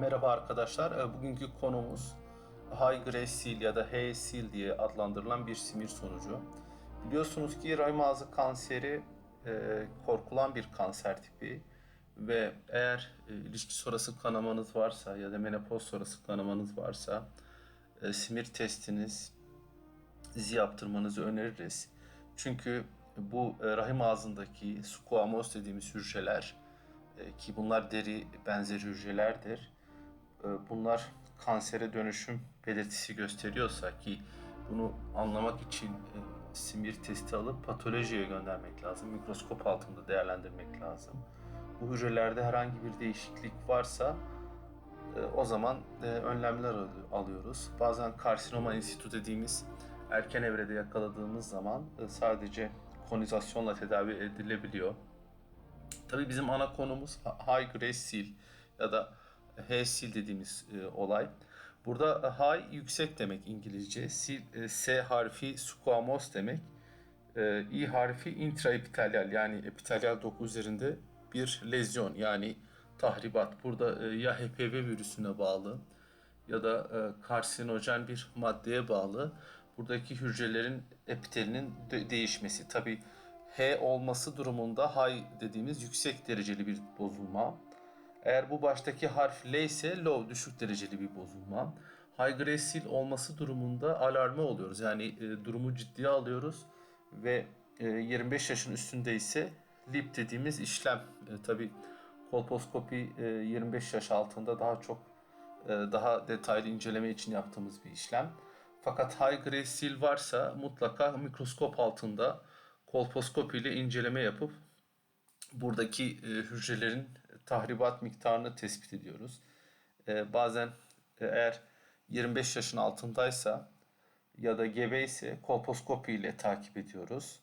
Merhaba arkadaşlar. Ee, Bugünkü konumuz high grade seal ya da HSIL diye adlandırılan bir simir sonucu. Biliyorsunuz ki rahim ağzı kanseri e, korkulan bir kanser tipi ve eğer e, ilişki sonrası kanamanız varsa ya da menopoz sonrası kanamanız varsa e, simir testiniz yaptırmanızı öneririz. Çünkü bu e, rahim ağzındaki squamous dediğimiz hücreler ki bunlar deri benzeri hücrelerdir. E, Bunlar kansere dönüşüm belirtisi gösteriyorsa ki bunu anlamak için e, simir testi alıp patolojiye göndermek lazım. Mikroskop altında değerlendirmek lazım. Bu hücrelerde herhangi bir değişiklik varsa e, o zaman e, önlemler al- alıyoruz. Bazen karsinoma insitu dediğimiz erken evrede yakaladığımız zaman sadece konizasyonla tedavi edilebiliyor. Tabii bizim ana konumuz high grade seal ya da H-seal dediğimiz e, olay. Burada e, high yüksek demek İngilizce. Seal, e, S harfi squamous demek. E, I harfi intraepitelyal yani epitelyal doku üzerinde bir lezyon yani tahribat. Burada e, ya HPV virüsüne bağlı ya da e, karsinojen bir maddeye bağlı buradaki hücrelerin epitelinin de- değişmesi. Tabi H olması durumunda high dediğimiz yüksek dereceli bir bozulma. Eğer bu baştaki harf L ise low düşük dereceli bir bozulma. High grade seal olması durumunda alarme oluyoruz. Yani e, durumu ciddiye alıyoruz ve e, 25 yaşın üstünde ise LIP dediğimiz işlem. E, tabii kolposkopi e, 25 yaş altında daha çok e, daha detaylı inceleme için yaptığımız bir işlem. Fakat high grade seal varsa mutlaka mikroskop altında kolposkopi ile inceleme yapıp buradaki e, hücrelerin tahribat miktarını tespit ediyoruz. E, bazen eğer 25 yaşın altındaysa ya da gebe ise kolposkopi ile takip ediyoruz.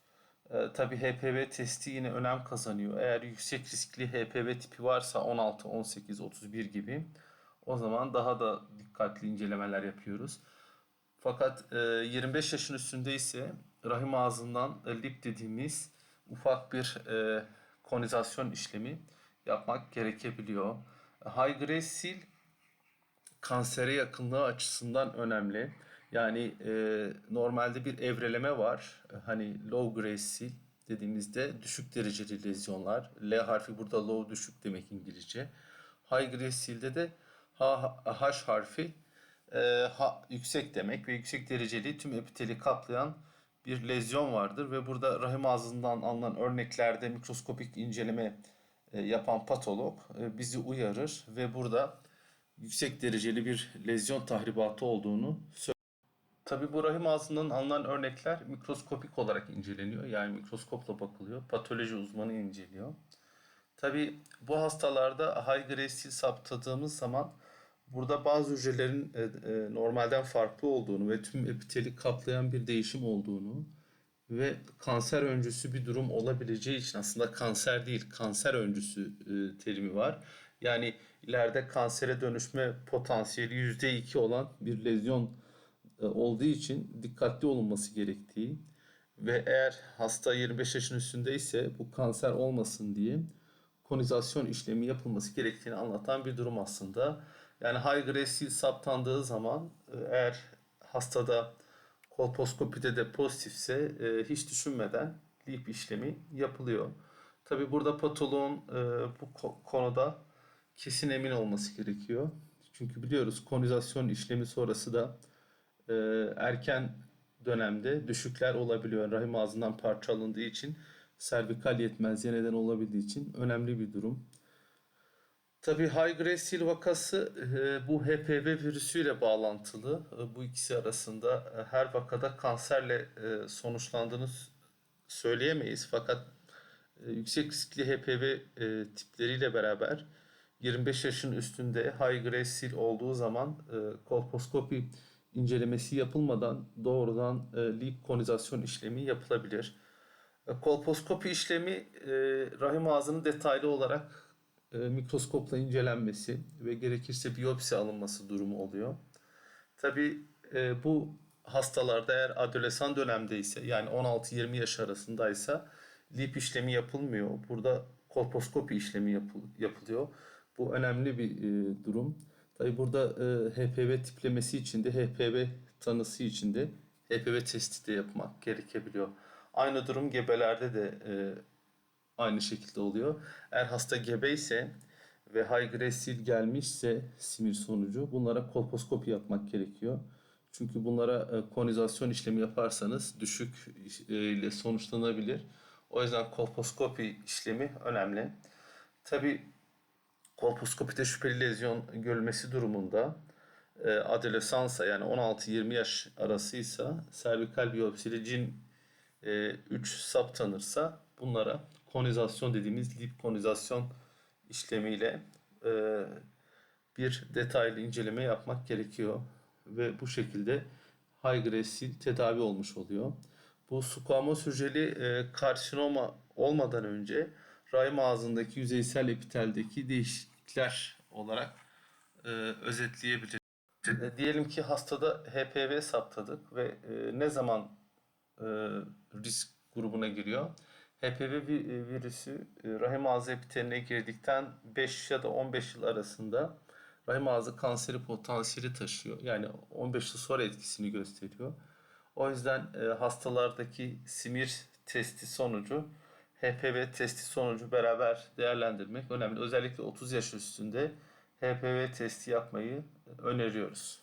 E, tabii HPV testi yine önem kazanıyor. Eğer yüksek riskli HPV tipi varsa 16, 18, 31 gibi o zaman daha da dikkatli incelemeler yapıyoruz. Fakat e, 25 yaşın üstünde ise rahim ağzından e, lip dediğimiz ufak bir e, konizasyon işlemi yapmak gerekebiliyor. High grade seal kansere yakınlığı açısından önemli. Yani e, normalde bir evreleme var. Hani low grade seal dediğimizde düşük dereceli lezyonlar. L harfi burada low düşük demek İngilizce. High grade seal'de de H, H harfi e, ha, yüksek demek ve yüksek dereceli tüm epiteli kaplayan bir lezyon vardır ve burada rahim ağzından alınan örneklerde mikroskopik inceleme yapan patolog e, bizi uyarır ve burada yüksek dereceli bir lezyon tahribatı olduğunu söyler. Tabi bu rahim ağzından alınan örnekler mikroskopik olarak inceleniyor. Yani mikroskopla bakılıyor. Patoloji uzmanı inceliyor. Tabi bu hastalarda high grade saptadığımız zaman burada bazı hücrelerin e, e, normalden farklı olduğunu ve tüm epiteli kaplayan bir değişim olduğunu ve kanser öncüsü bir durum olabileceği için aslında kanser değil kanser öncüsü e, terimi var. Yani ileride kansere dönüşme potansiyeli %2 olan bir lezyon e, olduğu için dikkatli olunması gerektiği ve eğer hasta 25 yaşın üstündeyse bu kanser olmasın diye konizasyon işlemi yapılması gerektiğini anlatan bir durum aslında. Yani high grade seal saptandığı zaman e, eğer hastada kolposkopide de pozitifse e, hiç düşünmeden lip işlemi yapılıyor. Tabi burada patoloğun e, bu ko- konuda kesin emin olması gerekiyor. Çünkü biliyoruz konizasyon işlemi sonrası da e, erken dönemde düşükler olabiliyor. Rahim ağzından parça alındığı için servikal yetmezliğe neden olabildiği için önemli bir durum. Tabii seal vakası e, bu HPV virüsüyle bağlantılı. E, Bu ikisi arasında e, her vakada kanserle sonuçlandığını söyleyemeyiz. Fakat yüksek riskli HPV tipleriyle beraber 25 yaşın üstünde high seal olduğu zaman kolposkopi incelemesi yapılmadan doğrudan lip konizasyon işlemi yapılabilir. Kolposkopi işlemi rahim ağzının detaylı olarak e, mikroskopla incelenmesi ve gerekirse biyopsi alınması durumu oluyor. Tabi bu hastalarda eğer adolesan dönemdeyse yani 16-20 yaş arasındaysa lip işlemi yapılmıyor. Burada kolposkopi işlemi yapıl- yapılıyor. Bu önemli bir e, durum. Tabi burada e, HPV tiplemesi için de HPV tanısı için de HPV testi de yapmak gerekebiliyor. Aynı durum gebelerde de e, aynı şekilde oluyor. Eğer hasta gebe ise ve high gelmişse simir sonucu bunlara kolposkopi yapmak gerekiyor. Çünkü bunlara e, konizasyon işlemi yaparsanız düşük e, ile sonuçlanabilir. O yüzden kolposkopi işlemi önemli. Tabi kolposkopide şüpheli lezyon görülmesi durumunda e, adolesansa yani 16-20 yaş arasıysa servikal biyopsili cin e, 3 saptanırsa bunlara konizasyon dediğimiz lip konizasyon işlemiyle e, bir detaylı inceleme yapmak gerekiyor ve bu şekilde high grade sil tedavi olmuş oluyor. Bu squamous hücreli e, karsinoma olmadan önce rahim ağzındaki yüzeysel epiteldeki değişiklikler olarak e, özetleyebiliriz. E, diyelim ki hastada HPV saptadık ve e, ne zaman e, risk grubuna giriyor? HPV vi- virüsü e, rahim ağzı epiteline girdikten 5 ya da 15 yıl arasında rahim ağzı kanseri potansiyeli taşıyor. Yani 15 yıl sonra etkisini gösteriyor. O yüzden e, hastalardaki simir testi sonucu HPV testi sonucu beraber değerlendirmek önemli. Özellikle 30 yaş üstünde HPV testi yapmayı öneriyoruz.